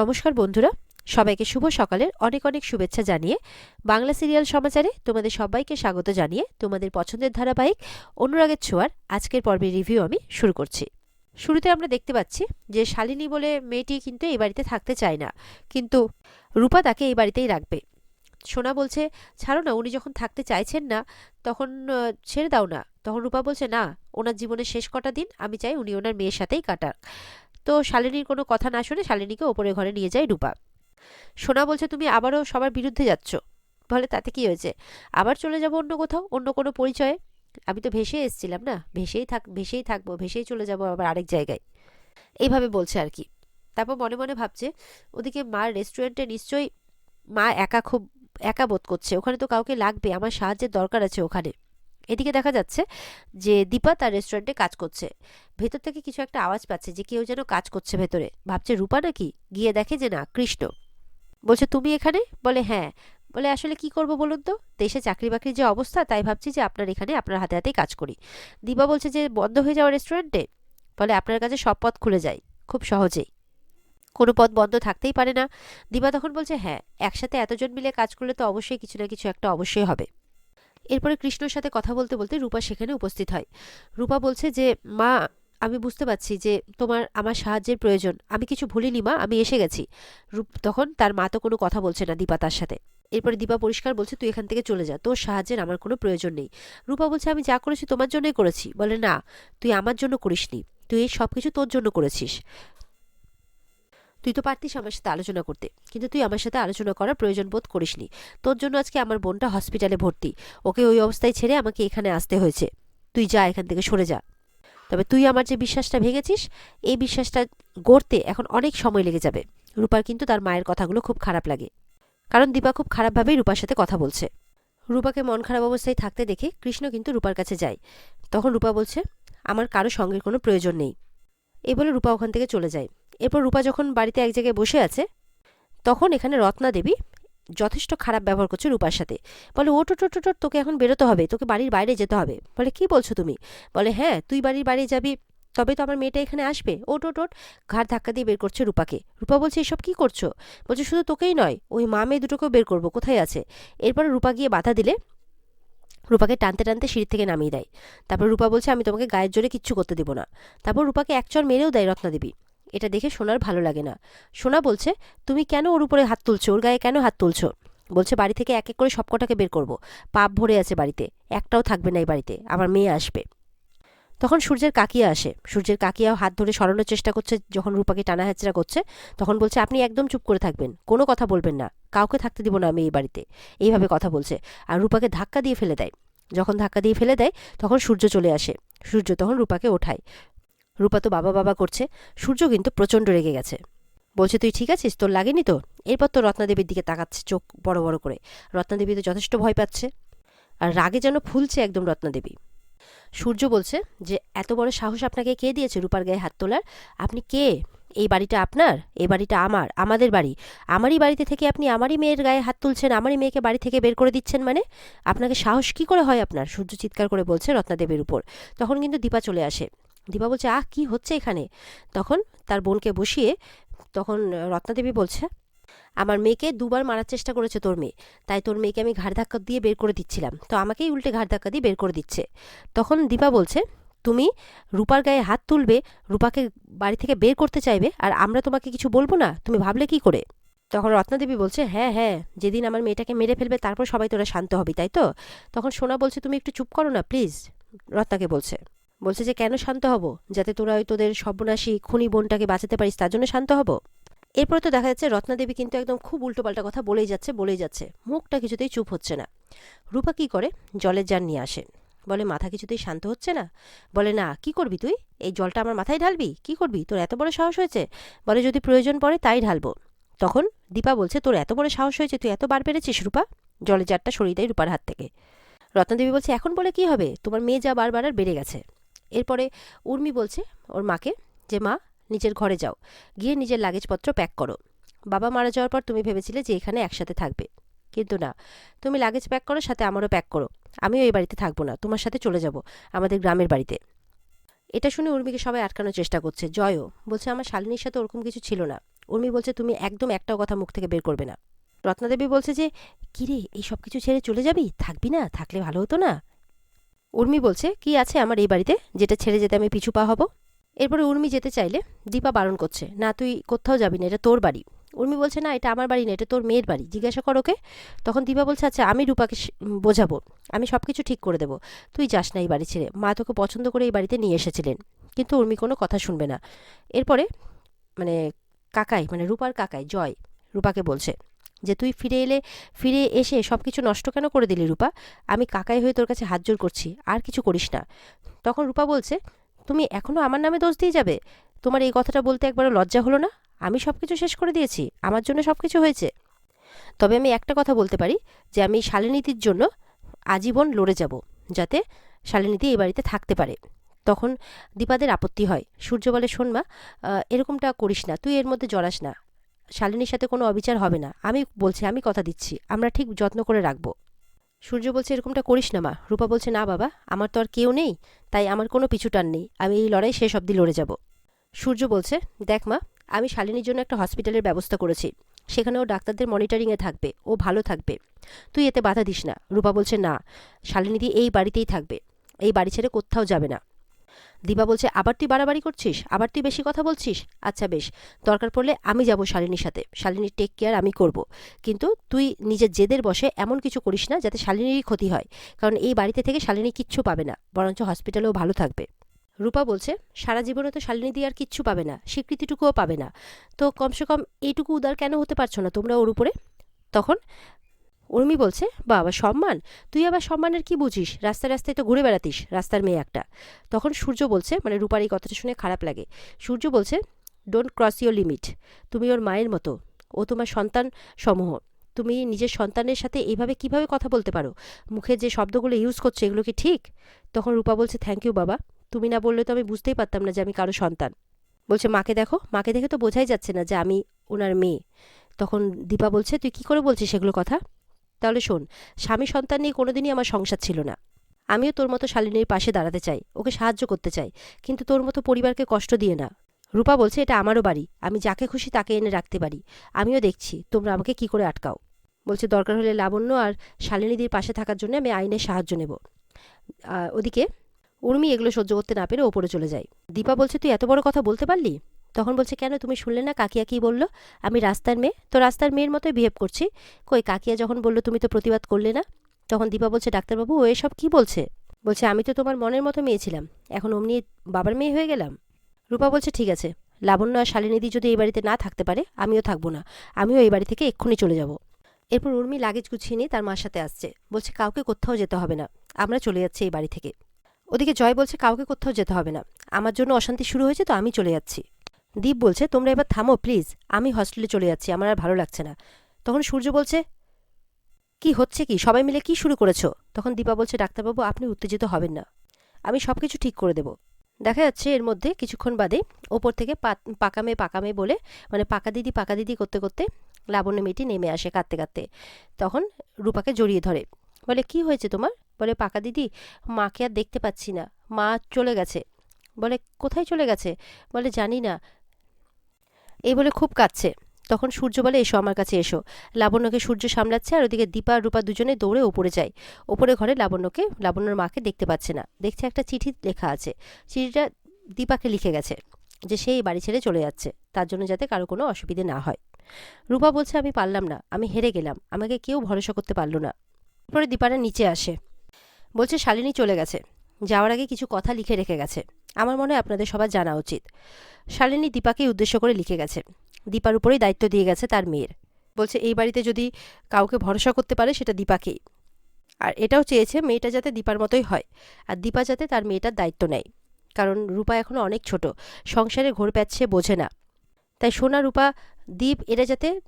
নমস্কার বন্ধুরা। সবাইকে শুভ সকালের অনেক অনেক শুভেচ্ছা জানিয়ে বাংলা সিরিয়াল সমাচারে তোমাদের সবাইকে স্বাগত জানিয়ে তোমাদের পছন্দের ধারাবাহিক অনুরাগের ছোঁয়ার আজকের পর্বের রিভিউ আমি শুরু করছি। শুরুতে আমরা দেখতে পাচ্ছি যে শালিনী বলে মেয়েটি কিন্তু এই বাড়িতে থাকতে চায় না, কিন্তু রূপা তাকে এই বাড়িতেই রাখবে। সোনা বলছে, ছাড়ো না, উনি যখন থাকতে চাইছেন না, তখন ছেড়ে দাও না। তখন রূপা বলছে, না, ওনার জীবনের শেষ কটা দিন আমি চাই উনি ওনার মেয়ের সাথেই কাটাক। তো শালিনীর কোনো কথা না শুনে শালিনীকে ওপরে ঘরে নিয়ে যায় রূপা। সোনা বলছে, তুমি আবারও সবার বিরুদ্ধে যাচ্ছ। বলে, তাতে কি হয়েছে? আবার চলে যাব অন্য কোথাও? অন্য কোনো পরিচয়ে? আমি তো ভেসে এসেছিলাম না। ভেসেই থাক, ভেসেই থাকব, ভেসেই চলে যাব আবার আরেক জায়গায়। এইভাবে বলছে আর কি। তারপর মনে মনে ভাবছে, ওদিকে মার রেস্টুরেন্টে নিশ্চয়ই মা একা খুব, একা বোধ করছে। ওখানে তো কাউকে লাগবে। আমার সাহায্যের দরকার আছে ওখানে। এদিকে দেখা যাচ্ছে যে দীপা তার রেস্টুরেন্টে কাজ করছে। ভেতর থেকে কিছু একটা আওয়াজ পাচ্ছে যে কেউ যেন কাজ করছে ভেতরে। ভাবছে, রূপা নাকি? গিয়ে দেখে যে না, কৃষ্ণ। বলছে, তুমি এখানে? বলে হ্যাঁ। বলে, আসলে কি করব বলুন তো? দেশে চাকরি বাকরির যে অবস্থা, তাই ভাবছি যে আপনার এখানে আপনার হাতে হাতেই কাজ করি। দীপা বলছে যে, বন্ধ হয়ে যাওয়া রেস্টুরেন্টে বলে, আপনার কাছে সব পথ খুলে যায় খুব সহজেই। কোনো পথ বন্ধ থাকতেই পারে না। দীপা তখন বলছে হ্যাঁ একসাথে এতজন মিলে কাজ করলে তো অবশ্যই কিছু না কিছু একটা অবশ্যই হবে। এরপরে কৃষ্ণর সাথে কথা বলতে বলতে রূপা সেখানে উপস্থিত হয়। রূপা বলছে যে, মা, আমি বুঝতে পারছি যে তোমার, আমার সাহায্যের প্রয়োজন। আমি কিছু ভুলিনি, মা, আমি এসে গেছি। রূপ তখন তার মা তো কোনো কথা বলছে না দীপা তার সাথে। এরপরে দীপা পরিষ্কার বলছে, তুই এখান থেকে চলে যা, তোর সাহায্যের আমার কোনো প্রয়োজন নেই। রূপা বলছে, আমি যা করেছি তোমার জন্যই করেছি। বলে, না, তুই আমার জন্য করিসনি। তুই সব কিছু তোর জন্য করেছিস। তুই তো পারতিস আমার সাথে আলোচনা করতে। কিন্তু তুই আমার সাথে আলোচনা করার প্রয়োজন বোধ করিসনি। তোর জন্য আজকে আমার বোনটা হসপিটালে ভর্তি। ওকে ওই অবস্থায় ছেড়ে আমাকে এখানে আসতে হয়েছে। তুই যা এখান থেকে সরে যা। তবে তুই আমার যে বিশ্বাসটা ভেঙেছিস, এই বিশ্বাসটা গড়তে এখন অনেক সময় লেগে যাবে। রূপার কিন্তু তার মায়ের কথাগুলো খুব খারাপ লাগে। কারণ দীপা খুব খারাপভাবেই রূপার সাথে কথা বলছে। রূপাকে মন খারাপ অবস্থায় থাকতে দেখে কৃষ্ণ কিন্তু রূপার কাছে যায়। তখন রূপা বলছে, আমার কারও সঙ্গের কোনো প্রয়োজন নেই। এই বলে রূপা ওখান থেকে চলে যায়। এরপর রূপা যখন বাড়িতে এক জায়গায় বসে আছে তখন এখানে রত্না দেবী যথেষ্ট খারাপ ব্যবহার করছে রূপার সাথে। বলে ওট ওট, ওট, তোকে এখন বেরোতে হবে তোকে বাড়ির বাইরে যেতে হবে। বলে কি বলছো তুমি? বলে হ্যাঁ তুই বাড়ির বাইরে যাবি তবে তো আমার মেয়েটা এখানে আসবে। ওট ওট ওট ঘাড় ধাক্কা দিয়ে বের করছে রূপাকে। রূপা বলছে এসব কি করছ? বলছে শুধু তোকেই নয় ওই মা মেয়ে দুটোকেও বের করব কোথায় আছে? এরপরে রূপা গিয়ে বাধা দিলে রূপাকে টানতে টানতে সিঁড়ি থেকে নামিয়ে দেয়। তারপর রূপা বলছে আমি তোমাকে গায়ের জোরে কিচ্ছু করতে দেবো না। তারপর রূপাকে একচর মেরেও দেয় রত্না দেবী। এটা দেখে সোনার ভালো লাগে না। সোনা বলছে, তুমি কেন ওর উপরে হাত তুলছো? ওর গায়ে কেন হাত তুলছো? বলছে, বাড়ি থেকে এক এক করে সবকটাকে বের করব। পাপ ভরে আছে বাড়িতে। একটাও থাকবে না এই বাড়িতে। আমার মেয়ে আসবে। তখন সূর্যের কাকিয়া আসে। সূর্যের কাকিয়াও হাত ধরে সরানোর চেষ্টা করছে, যখন রূপাকে টানা হেঁচড়া করছে। তখন বলছে, আপনি একদম চুপ করে থাকবেন। কোনো কথা বলবেন না। কাউকে থাকতে দিব না আমি এই বাড়িতে। এইভাবে কথা বলছে। আর রূপাকে ধাক্কা দিয়ে ফেলে দেয়। যখন ধাক্কা দিয়ে ফেলে দেয়, তখন সূর্য চলে আসে। সূর্য তখন রূপাকে ওঠায়। রূপা তো বাবা বাবা করছে, সূর্য কিন্তু প্রচণ্ড রেগে গেছে। বলছে, তুই ঠিক আছিস? তোর লাগেনি তো? এরপর তো রত্নাদেবীর দিকে তাকাচ্ছে চোখ বড় বড় করে। রত্নাদেবী তো যথেষ্ট ভয় পাচ্ছে। আর রাগে যেন ফুলছে একদম রত্নাদেবী। সূর্য বলছে যে, এত বড় সাহস আপনাকে কে দিয়েছে রূপার গায়ে হাত তোলার? আপনি কে? এই বাড়িটা আপনার? এই বাড়িটা আমার? আমাদের বাড়ি? আমারই বাড়িতে থেকে আপনি আমারই মেয়ের গায়ে হাত তুলছেন? আমারই মেয়েকে বাড়ি থেকে বের করে দিচ্ছেন মানে? আপনাকে সাহস কি করে হয় আপনার? সূর্য চিৎকার করে বলছে রত্নাদেবীর উপর। তখন কিন্তু দীপা চলে আসে। দীপা বলছে, আহ, কি হচ্ছে এখানে? তখন তার বোনকে বসিয়ে তখন রত্নাদেবী বলছে, আমার মেয়েকে দুবার মারার চেষ্টা করেছে তোর মেয়ে, তাই তোর মেয়েকে আমি ঘাড় ধাক্কা দিয়ে বের করে দিচ্ছিলাম। তো আমাকেই উল্টে ঘাড় ধাক্কা দিয়ে বের করে দিচ্ছে। তখন দীপা বলছে, তুমি রূপার গায়ে হাত তুলবে, রূপাকে বাড়ি থেকে বের করতে চাইবে, আর আমরা তোমাকে কিছু বলব না, তুমি ভাবলে কি করে? তখন রত্নাদেবী বলছে হ্যাঁ হ্যাঁ যেদিন আমার মেয়েটাকে মেরে ফেলবে তারপর সবাই তোরা শান্ত হবি, তাই তো? তখন সোনা বলছে, তুমি একটু চুপ করো না প্লিজ রত্নাকে বলছে। বলছে যে, কেন শান্ত হব? যাতে তোরা ওই তোদের সর্বনাশী খুনি বোনটাকে বাঁচাতে পারিস, তার জন্য শান্ত হব? এরপর তো দেখা যাচ্ছে রত্নাদেবী কিন্তু একদম খুব উল্টোপাল্টা কথা বলেই যাচ্ছে বলেই যাচ্ছে। মুখটা কিছুতেই চুপ হচ্ছে না। রূপা কি করে? জলের জার নিয়ে আসে। বলে, মাথা কিছুতেই শান্ত হচ্ছে না? বলে, না, কি করবি তুই? এই জলটা আমার মাথায় ঢালবি? কি করবি? তোর এত বড় সাহস হয়েছে? বলে, যদি প্রয়োজন পড়ে তাই ঢালবো। তখন দীপা বলছে, তোর এত বড় সাহস হয়েছে, তুই এত বার পেরেছিস রূপা? জলের জারটা সরিয়ে দেয় রূপার হাত থেকে। রত্নাদেবী বলছে, এখন বলে কি হবে? তোমার মেয়ে যা বারবার আর বেড়ে গেছে। এরপরে উর্মি বলছে ওর মাকে যে, মা, নিজের ঘরে যাও। গিয়ে নিজের লাগেজপত্র প্যাক করো। বাবা মারা যাওয়ার পর তুমি ভেবেছিলে যে, এখানে একসাথে থাকবে। কিন্তু না। তুমি লাগেজ প্যাক করো, সাথে আমারও প্যাক করো। আমিও এই বাড়িতে থাকব না। তোমার সাথে চলে যাব, আমাদের গ্রামের বাড়িতে। এটা শুনে উর্মিকে সবাই আটকানোর চেষ্টা করছে। জয়ও বলছে, আমার শালিনীর সাথে ওরকম কিছু ছিল না। উর্মি বলছে, তুমি একদম একটাও কথা মুখ থেকে বের করবে না। রত্নাদেবী বলছে যে কিরে এই সব কিছু ছেড়ে চলে যাবি? থাকবি না? থাকলে ভালো হতো না? উর্মি বলছে, কি আছে আমার এই বাড়িতে যেটা ছেড়ে যেতে আমি পিছু পা হব? এরপরে উর্মি যেতে চাইলে দীপা বারণ করছে, না, তুই কোথাও যাবি না, এটা তোর বাড়ি। উর্মি বলছে, না, এটা আমার বাড়ি না, এটা তোর মেয়ের বাড়ি। জিজ্ঞাসা কর ওকে। তখন দীপা বলছে আচ্ছা আমি রূপাকে বোঝাবো। আমি সব কিছু ঠিক করে দেবো। তুই যাস না এই বাড়ি ছেড়ে। মা তোকে পছন্দ করে এই বাড়িতে নিয়ে এসেছিলেন। কিন্তু উর্মি কোনো কথা শুনবে না। এরপরে মানে কাকাই মানে রূপার কাকাই, জয়, রূপাকে বলছে যে তুই ফিরে এলে, ফিরে এসে সব কিছু নষ্ট কেন করে দিলি রূপা? আমি কাকাই হয়ে তোর কাছে হাত জোর করছি, আর কিছু করিস না। তখন রূপা বলছে, তুমি এখনও আমার নামে দোষ দিয়ে যাবে? তোমার এই কথাটা বলতে একবারও লজ্জা হলো না? আমি সব কিছু শেষ করে দিয়েছি, আমার জন্য সব কিছু হয়েছে। তবে আমি একটা কথা বলতে পারি, যে আমি শালিনীতির জন্য আজীবন লড়ে যাব, যাতে শালিনীতি এই বাড়িতে থাকতে পারে। তখন দীপাদের আপত্তি হয়, সূর্য বলে, শোন মা এরকমটা করিস না, তুই এর মধ্যে জড়াস না। শালিনীর সাথে কোনো অবিচার হবে না। আমি বলছি, আমি কথা দিচ্ছি। আমরা ঠিক যত্ন করে রাখব। সূর্য বলছে, এরকমটা করিস না মা। রূপা বলছে, না বাবা, আমার তো আর কেউ নেই, তাই আমার কোনো পিছুটান নেই। আমি এই লড়াই শেষ অবধি লড়ে যাব। সূর্য বলছে, দেখ মা, আমি শালিনীর জন্য একটা হসপিটালের ব্যবস্থা করেছি। সেখানে ও ডাক্তারদের মনিটরিংয়ে থাকবে, ও ভালো থাকবে। তুই এতে বাধা দিস না। রূপা বলছে, না শালিনীদি এই বাড়িতেই থাকবে। এই বাড়ি ছেড়ে কোথাও যাবে না। দীপা বলছে, আবার তুই বাড়াবাড়ি করছিস? আবার তুই বেশি কথা বলছিস? আচ্ছা বেশ, দরকার পড়লে আমি যাব শালিনীর সাথে। শালিনীর টেক কেয়ার আমি করব। কিন্তু তুই নিজের জেদের বসে এমন কিছু করিস না যাতে শালিনীরই ক্ষতি হয়। কারণ এই বাড়িতে থেকে শালিনী কিচ্ছু পাবে না, বরঞ্চ হসপিটালেও ভালো থাকবে। রূপা বলছে, সারা জীবনে তো শালিনী দিয়ে আর কিচ্ছু পাবে না, স্বীকৃতিটুকুও পাবে না। তো কমসে কম এইটুকু উদার কেন হতে পারছ না তোমরা ওর উপরে? তখন উর্মি বলছে, বাবা, সম্মান? তুই আবার সম্মানের কি বুঝিস? রাস্তায় রাস্তায় তো ঘুরে বেড়াতিস, রাস্তার মেয়ে একটা। তখন সূর্য বলছে মানে রূপার এই কথাটা শুনে খারাপ লাগে, সূর্য বলছে ডোন্ট ক্রস ইউর লিমিট তুমি ওর মায়ের মতো, ও তোমার সন্তান সমূহ, তুমি নিজের সন্তানের সাথে এইভাবে কীভাবে কথা বলতে পারো? মুখে যে শব্দগুলো ইউজ করছ, এগুলো কি ঠিক? তখন রূপা বলছে থ্যাংক ইউ বাবা, তুমি না বললে তো আমি বুঝতেই পারতাম না যে আমি কারও সন্তান। বলছে, মাকে দেখো, মাকে দেখে তো বোঝাই যাচ্ছে না যে আমি ওনার মেয়ে। তখন দীপা বলছে, তুই কি করে বলছিস সেগুলো কথা? তাহলে শোন, স্বামী সন্তান নিয়ে কোনোদিনই আমার সংসার ছিল না। আমিও তোর মতো শালিনীর পাশে দাঁড়াতে চাই, ওকে সাহায্য করতে চাই, কিন্তু তোর মতো পরিবারকে কষ্ট দিয়ে না। রূপা বলছে, এটা আমারও বাড়ি, আমি যাকে খুশি তাকে এনে রাখতে পারি, আমিও দেখছি, তোমরা আমাকে কি করে আটকাও? বলছে, দরকার হলে লাবণ্য আর শালিনীদির পাশে থাকার জন্য আমি আইনের সাহায্য নেব। ওদিকে উর্মি এগুলো সহ্য করতে না পেরে ওপরে চলে যায়। দীপা বলছে, তুই এত বড় কথা বলতে পারলি? তখন বলছে, কেন তুমি শুনলে না? কাকিয়া কি বলল? আমি রাস্তার মেয়ে। তো রাস্তার মেয়ের মতোই বিহেভ করছি। কই, কাকিয়া যখন বলল, তুমি তো প্রতিবাদ করলে না? তখন দীপা বলছে, ডাক্তারবাবু, ও এসব কি বলছে? বলছে, আমি তো তোমার মনের মতো মেয়ে ছিলাম। এখন অমনি বাবার মেয়ে হয়ে গেলাম? রূপা বলছে, ঠিক আছে। লাবণ্য আর শালিনীদি যদি এই বাড়িতে না থাকতে পারে, আমিও থাকব না। আমিও এই বাড়ি থেকে এক্ষুনি চলে যাব। এরপর উর্মি লাগেজ গুছিয়ে নিয়ে তার মার সাথে আসছে। বলছে, কাউকে কোথাও যেতে হবে না। আমরা চলে যাচ্ছি এই বাড়ি থেকে। ওদিকে জয় বলছে, কাউকে কোথাও যেতে হবে না। আমার জন্য অশান্তি শুরু হয়েছে, তো আমি চলে যাচ্ছি। দীপ বলছে, তোমরা এবার থামো, প্লিজ। আমি হস্টেলে চলে যাচ্ছি, আমার আর ভালো লাগছে না। তখন সূর্য বলছে, কি হচ্ছে কি? সবাই মিলে কি শুরু করেছ? তখন দীপা বলছে, ডাক্তারবাবু, আপনি উত্তেজিত হবেন না। আমি সব কিছু ঠিক করে দেব। দেখা যাচ্ছে এর মধ্যে কিছুক্ষণ বাদে ওপর থেকে পা- পাকা মেয়ে পাকা মেয়ে বলে মানে পাকা দিদি পাকা দিদি করতে করতে লাবণ্য মেয়েটি নেমে আসে কাঁদতে কাঁদতে। তখন রূপাকে জড়িয়ে ধরে। বলে, কি হয়েছে তোমার? বলে, পাকা দিদি, মাকে আর দেখতে পাচ্ছি না। মা চলে গেছে। বলে, কোথায় চলে গেছে? বলে, জানি না। এই বলে খুব কাঁদছে। তখন সূর্য বলে, এসো আমার কাছে এসো। লাবণ্যকে সূর্য সামলাচ্ছে আর ওদিকে দীপা আর রূপা দুজনে দৌড়ে ওপরে যায়। ওপরে ঘরে লাবণ্যকে, লাবণ্যর মাকে দেখতে পাচ্ছে না। দেখছে একটা চিঠি লেখা আছে। চিঠিটা দীপাকে লিখে গেছে যে সেই বাড়ি ছেড়ে চলে যাচ্ছে, তার জন্য যাতে কারও কোনো অসুবিধে না হয়। রূপা বলছে, আমি পারলাম না, আমি হেরে গেলাম, আমাকে কেউ ভরসা করতে পারল না। পরে দীপারা নিচে আসে। বলছে, শালিনী চলে গেছে, যাওয়ার আগে কিছু কথা লিখে রেখে গেছে। আমার মনে হয় আপনাদের সবার জানা উচিত। শালিনী দীপাকে উদ্দেশ্য করে লিখে গেছে। দীপার উপরেই দায়িত্ব দিয়ে গেছে তার মেয়ের। বলছে, এই বাড়িতে যদি কাউকে ভরসা করতে পারে, সেটা দীপাকেই। আর এটাও চেয়েছে, মেয়েটা যাতে দীপার মতোই হয়, আর দীপা যাতে তার মেয়েটার দায়িত্ব নেয়। কারণ রূপা এখনও অনেক ছোট, সংসারে ঘোর প্যাচ্ছে, বোঝে না। তাই সোনা, রূপা, দীপ, এরা যাতে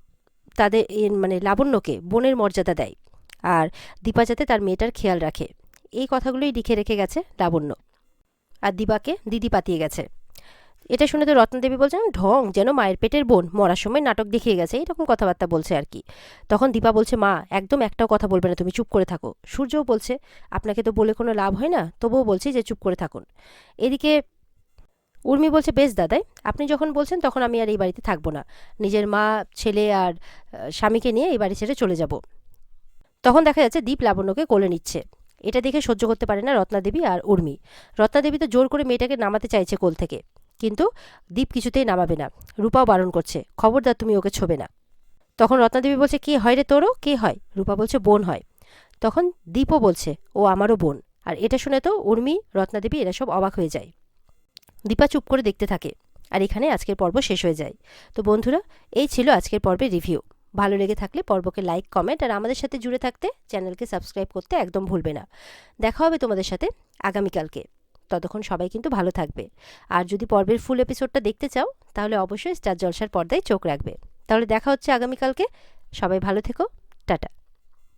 তাদের মানে লাবণ্যকে, বোনের মর্যাদা দেয়, আর দীপা যাতে তার মেয়েটার খেয়াল রাখে। এই কথাগুলোই লিখে রেখে গেছে লাবণ্য। আর দিবাকে দিদি পাতিয়ে গেছে। এটা শুনে তো রত্নদেবী বলছেন, ঢং, যেন মায়ের পেটের বোন, মরার সময় নাটক দেখিয়ে গেছে। এরকম কথাবার্তা বলছে আর কি। তখন দীপা বলছে, মা, একদম একটাও কথা বলবে না, তুমি চুপ করে থাকো। সূর্যও বলছে, আপনাকে তো বলে কোনো লাভ হয় না, তবুও বলছি যে চুপ করে থাকুন। এদিকে উর্মি বলছে, বেশ দাদাই, আপনি যখন বলছেন তখন আমি আর এই বাড়িতে থাকব না। নিজের মা, ছেলে আর স্বামীকে নিয়ে এই বাড়ি ছেড়ে চলে যাব। তখন দেখা যাচ্ছে দীপ লাবণ্যকে কোলে নিচ্ছে। এটা দেখে সহ্য করতে পারে না রত্নাদেবী আর উর্মি। রত্নাদেবী তো জোর করে মেয়েটাকে নামাতে চাইছে কোল থেকে। কিন্তু দীপ কিছুতেই নামাবে না। রূপাও বারণ করছে, খবরদার, তুমি ওকে ছোবে না। তখন রত্নাদেবী বলছে, কে হয় রে তোরও? কে হয়? রূপা বলছে, বোন হয়। তখন দীপও বলছে, ও আমারও বোন। আর এটা শুনে তো উর্মি, রত্নাদেবী এরা সব অবাক হয়ে যায়। দীপা চুপ করে দেখতে থাকে। আর এখানে আজকের পর্ব শেষ হয়ে যায়। তো বন্ধুরা, এই ছিল আজকের পর্বের রিভিউ। ভালো লেগে থাকলে পর্বকে লাইক কমেন্ট আর আমাদের সাথে জুড়ে থাকতে চ্যানেলকে সাবস্ক্রাইব করতে একদম ভুলবে না। দেখা হবে তোমাদের সাথে আগামীকালকে। ততক্ষণ সবাই কিন্তু ভালো থাকবে। আর যদি পর্বের ফুল এপিসোডটা দেখতে চাও, তাহলে অবশ্যই স্টার জলসার পর্দায় চোখ রাখবে। তাহলে দেখা হচ্ছে আগামীকালকে। সবাই ভালো থেকো। টাটা।